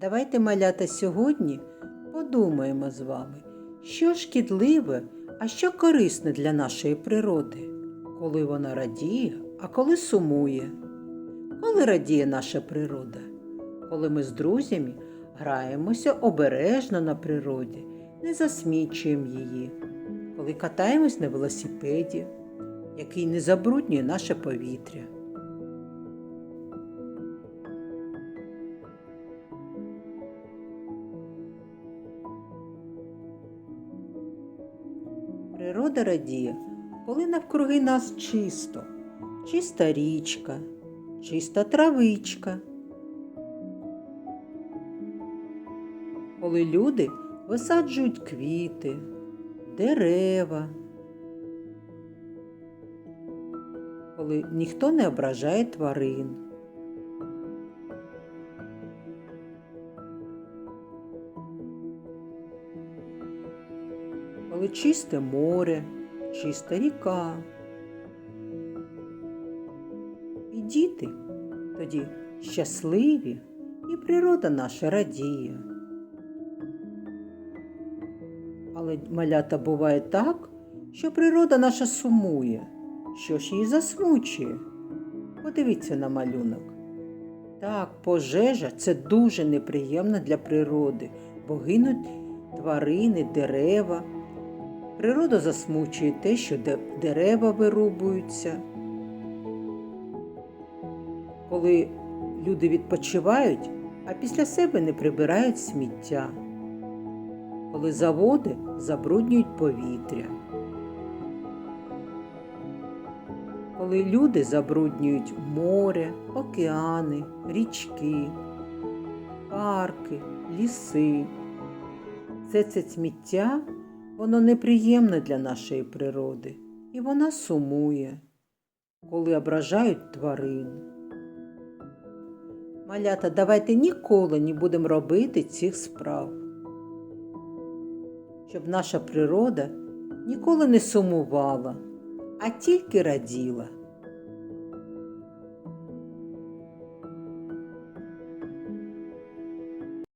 Давайте, малята, сьогодні подумаємо з вами, що шкідливе, а що корисне для нашої природи, коли вона радіє, а коли сумує. Коли радіє наша природа, коли ми з друзями граємося обережно на природі, не засмічуємо її, коли катаємось на велосипеді, який не забруднює наше повітря. Природа радіє, коли навкруги нас чисто, чиста річка, чиста травичка. Коли люди висаджують квіти, дерева, коли ніхто не ображає тварин. Коли чисте море, чиста ріка. І діти тоді щасливі, і природа наша радіє. Але малята буває так, що природа наша сумує, що ж її засмучує. Подивіться на малюнок. Так, пожежа це дуже неприємно для природи, бо гинуть тварини, дерева. Природа засмучує те, що дерева вирубуються. Коли люди відпочивають, а після себе не прибирають сміття. Коли заводи забруднюють повітря. Коли люди забруднюють море, океани, річки, парки, ліси. Все це сміття Воно неприємне для нашої природи, і вона сумує, коли ображають тварин. Малята, давайте ніколи не будемо робити цих справ, щоб наша природа ніколи не сумувала, а тільки раділа.